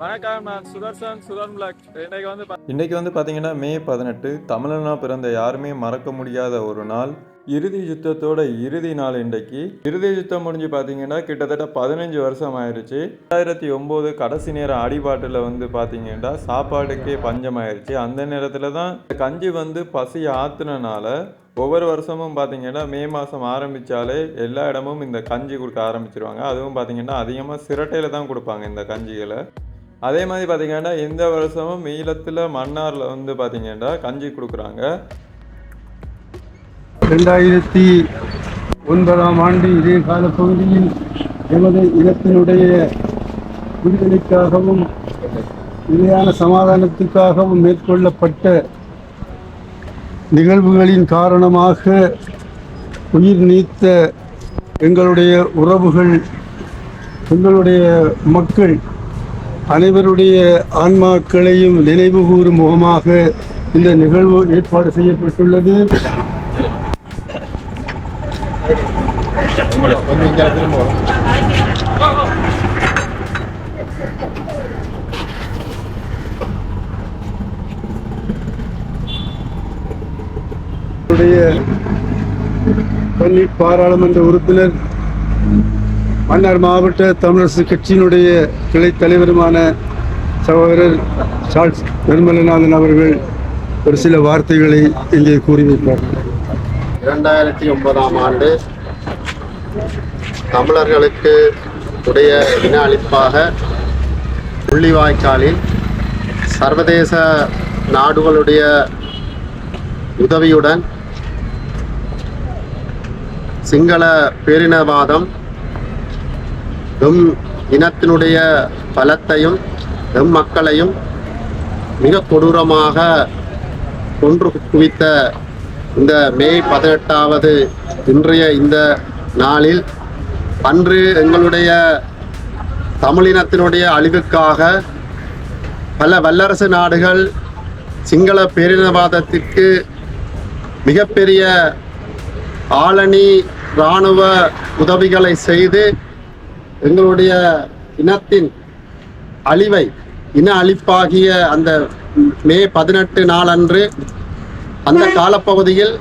வணக்கம் நான் சுதர்சன் சுதன் பிளாக். இன்னைக்கு வந்து இன்னைக்கு இன்றைக்கி வந்து பார்த்தீங்கன்னா மே பதினெட்டு. தமிழனா பிறந்த யாருமே மறக்க முடியாத ஒரு நாள். இறுதி யுத்தத்தோட இறுதி நாள் இன்றைக்கு. இறுதி யுத்தம் முடிஞ்சு பார்த்தீங்கன்னா கிட்டத்தட்ட பதினஞ்சு வருஷம் ஆயிடுச்சு ரெண்டாயிரத்தி ஒம்பது கடைசி நேரம் அடிபாட்டில் வந்து பார்த்தீங்கன்னா சாப்பாடுக்கே பஞ்சம் ஆயிடுச்சு அந்த நேரத்தில் தான் கஞ்சி வந்து பசி ஆத்துனனால ஒவ்வொரு வருஷமும் பார்த்தீங்கன்னா மே மாதம் ஆரம்பித்தாலே எல்லா இடமும் இந்த கஞ்சி கொடுக்க ஆரம்பிச்சிருவாங்க. அதுவும் பார்த்தீங்கன்னா அதிகமாக சிரட்டையில் தான் கொடுப்பாங்க இந்த கஞ்சிகளை. அதே மாதிரி பார்த்தீங்கன்னா இந்த வருஷமும் ஈழத்தில் மன்னாரில் வந்து பார்த்தீங்கன்னா கஞ்சி கொடுக்குறாங்க. ரெண்டாயிரத்தி ஒன்பதாம் ஆண்டு இதே காலப்பகுதியில் எமது இனத்தினுடைய விடுதலைக்காகவும் நிலையான சமாதானத்துக்காகவும் மேற்கொள்ளப்பட்ட நிகழ்வுகளின் காரணமாக உயிர் நீத்த எங்களுடைய உறவுகள் எங்களுடைய மக்கள் அனைவருடைய ஆன்மாக்களையும் நினைவு கூறும் முகமாக இந்த நிகழ்வு ஏற்பாடு செய்யப்பட்டுள்ளது. பள்ளி பாராளுமன்ற உறுப்பினர் மன்னார் மாவட்ட தமிழரசு கட்சியினுடைய கிளை தலைவருமான சகோதரர் சார்ஸ் நிர்மலநாதன் அவர்கள் ஒரு சில வார்த்தைகளை இங்கே கூறி வைப்பார். இரண்டாயிரத்தி ஒன்பதாம் ஆண்டு தமிழர்களுக்கு உடைய இன அழிப்பாக புள்ளிவாய்க்காலில் சர்வதேச நாடுகளுடைய உதவியுடன் சிங்கள பேரினவாதம் எம் இனத்தினுடைய பலத்தையும் எம் மக்களையும் மிக கொடூரமாக கொன்று குவித்த இந்த மே பதினெட்டாவது இன்றைய இந்த நாளில் அன்று எங்களுடைய தமிழினத்தினுடைய அழிவுக்காக பல வல்லரசு நாடுகள் சிங்கள பேரினவாதத்திற்கு மிகப்பெரிய ஆளணி இராணுவ உதவிகளை செய்து எங்களுடைய இனத்தின் அழிவை இன அழிப்பாகிய அந்த மே பதினெட்டு நாளன்று அந்த காலப்பகுதியில்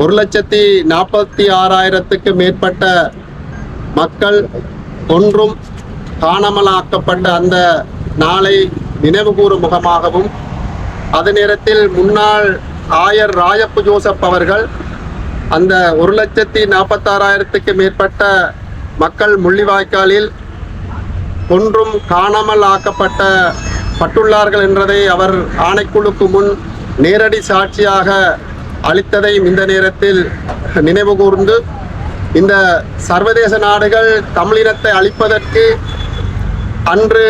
ஒரு லட்சத்தி நாற்பத்தி ஆறாயிரத்துக்கு மேற்பட்ட மக்கள் ஒன்றும் காணாமலாக்கப்பட்ட அந்த நாளை நினைவுகூறும் முகமாகவும் அதே நேரத்தில் முன்னாள் ஆயர் ராயப்பு ஜோசப் அவர்கள் அந்த ஒரு லட்சத்தி நாற்பத்தாறாயிரத்துக்கு மேற்பட்ட மக்கள் முள்ளிவாய்க்காலில் ஒன்றும் காணாமல் ஆக்கப்பட்ட பட்டுள்ளார்கள் என்றதை அவர் ஆணைக்குழுக்கு முன் நேரடி சாட்சியாக அளித்ததையும் இந்த நேரத்தில் நினைவு கூர்ந்து இந்த சர்வதேச நாடுகள் தமிழினத்தை அழிப்பதற்கு அன்று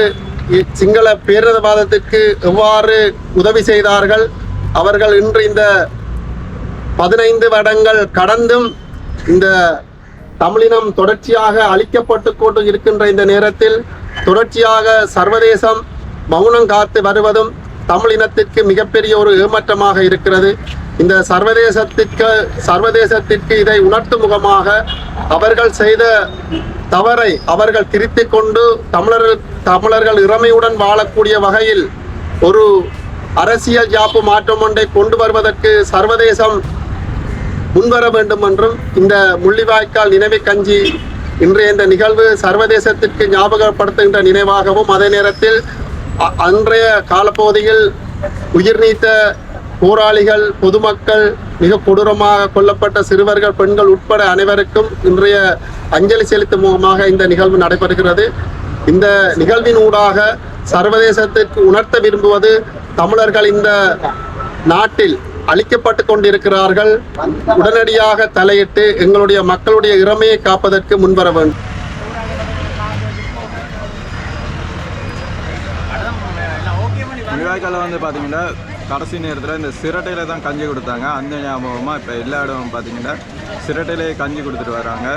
சிங்கள பேரினவாதத்திற்கு எவ்வாறு உதவி செய்தார்கள் அவர்கள் இன்று இந்த பதினைந்து வருடங்கள் கடந்தும் இந்த தமிழினம் தொடர்ச்சியாக அழிக்கப்பட்டு கொண்டு இருக்கின்ற இந்த நேரத்தில் தொடர்ச்சியாக சர்வதேசம் மௌனம் காத்து வருவதும் தமிழினத்திற்கு மிகப்பெரிய ஒரு ஏமாற்றமாக இருக்கிறது. இந்த சர்வதேசத்திற்கு சர்வதேசத்திற்கு இதை உணர்த்தும் முகமாக அவர்கள் செய்த தவறை அவர்கள் திருத்திக் கொண்டு தமிழர்கள் தமிழர்கள் இறமையுடன் வாழக்கூடிய வகையில் ஒரு அரசியல் ஜாப்பு மாற்றம் ஒன்றை கொண்டு வருவதற்கு சர்வதேசம் முன்வர வேண்டும் என்றும் இந்த முள்ளிவாய்க்கால் நினைவு கஞ்சி இன்றைய இந்த நிகழ்வு சர்வதேசத்திற்கு ஞாபகப்படுத்துகின்ற நினைவாகவும் அதே நேரத்தில் அன்றைய காலப்பகுதியில் உயிர் நீத்த போராளிகள் பொதுமக்கள் மிக கொடூரமாக கொல்லப்பட்ட சிறுவர்கள் பெண்கள் உட்பட அனைவருக்கும் இன்றைய அஞ்சலி செலுத்தும் முகமாக இந்த நிகழ்வு நடைபெறுகிறது. இந்த நிகழ்வின் ஊடாக சர்வதேசத்திற்கு உணர்த்த விரும்புவது தமிழர்கள் இந்த நாட்டில் அழிக்கப்பட்டு கொண்டிருக்கிறார்கள். உடனடியாக தலையிட்டு எங்களுடைய மக்களுடைய இறமையை காப்பதற்கு முன்வர வேண்டும். முள்ளிவாய்க்காலில் வந்து பார்த்தீங்கன்னா கடைசி நேரத்தில் இந்த சிரட்டையில் தான் கஞ்சி கொடுத்தாங்க. அந்த ஞாபகமாக இப்போ எல்லா இடமும் பார்த்தீங்கன்னா சிரட்டையிலே கஞ்சி கொடுத்துட்டு வராங்க.